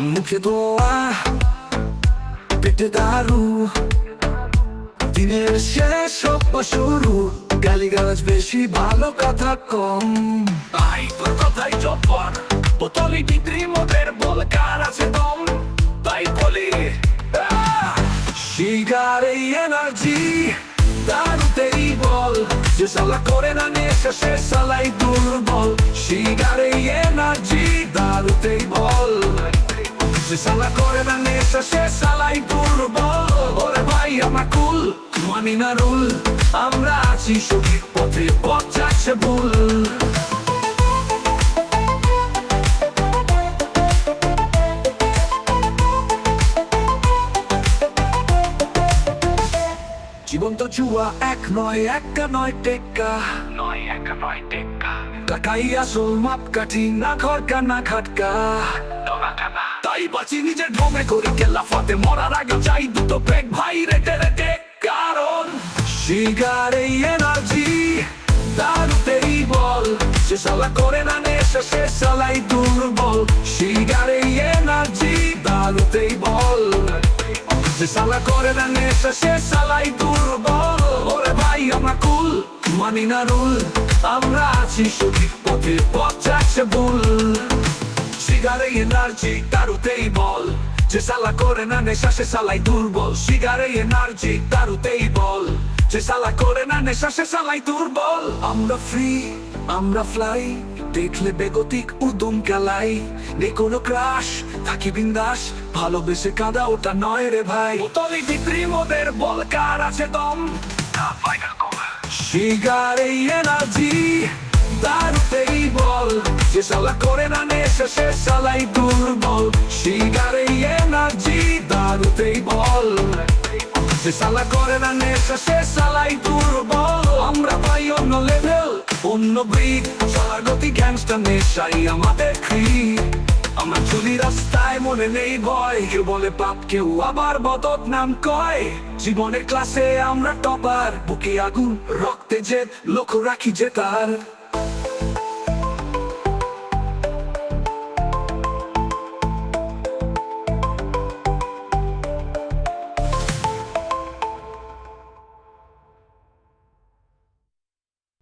মুখে দোয়া পেটে দারু। দিনের শেষ সব শুরু, গালিগালাজ বেশি, ভালো কথা কম। তাই তোর কথাই জপর বোতলি ডিগ্রি মোদের বল কার আছে দম? তাই বলি শিগার এনার্জি, দারুতেই বল। যে সালা করে না নেশা, সে সালাই দুর্বল। শিগার এনার্জি, দারুতেই বল। যে সালা করে না নেশা সে সালাই দুর্বল ওরে ভাই আমার কুল মানি না রুল আমরা আছি সঠিক পথে পথ যাচ্ছে ভুল জীবন তো জুয়া এক নয় একটা নয় টেক্কা নয় একা নয় টেক্কা টাকাই আসল মাপ কাঠি না খরকা না খাটকা তাই বাঁচি নিজের ঢোমে করি কেলা ফাতে মরার আগে চাই দুটো পেক ভাই, রেটে রেটে, কারণ শিগার এই এনার্জি, দারুতেই বল। সে সালা করে না নেশা, সে সালাই দুর্বল। শিগার এই এনার্জি, দারুতেই বল। যে সালা করে না নেশা, সে সালাই দুর্বল। ওরে ভাই, আমরা কুল, মানি না রুল। আমরা আছি সঠিক পথে, পথ যাচ্ছে ভুল। সিগারে এনার্জি তারুতেই বল যে সালা করে না নেশা সে সালাই দুর্বল সিগারে এনার্জি তারুতেই যে সালা করে না নেশা সে সালাই দুর্বল আমরা ফ্রি আমরা ফ্লাই দেখলে বেগতিক উদম কালাই নে কোনো ক্রাশ থাকি বিন্দাস ভালোবেসে কাঁদা ওটা নয় রে ভাই বোতলি বিক্রি মোদের বল কার আছে দম সিগারে এনার্জি দারুতেই বল, যে সালা করে না নেশা, সে সালাই দুর্বল। সিগারে এনার্জি দারুতেই বল। যে সালা করে না নেশা, সে সালাই দুর্বল। আমরা পাই অন্য লেভেল অন্য ব্রিড চলার গতি গ্যাংস্টার নেশাই আমাদের ক্রিড আমার চুলি রাস্তায় মনে নেই ভয়। কেউ বলে পাপ, কেউ আবার বদত নাম কয়। জীবনের ক্লাসে আমরা টপার বুকে আগুন, রক্তে জেদ, লক্ষ্য রাখি যে তার।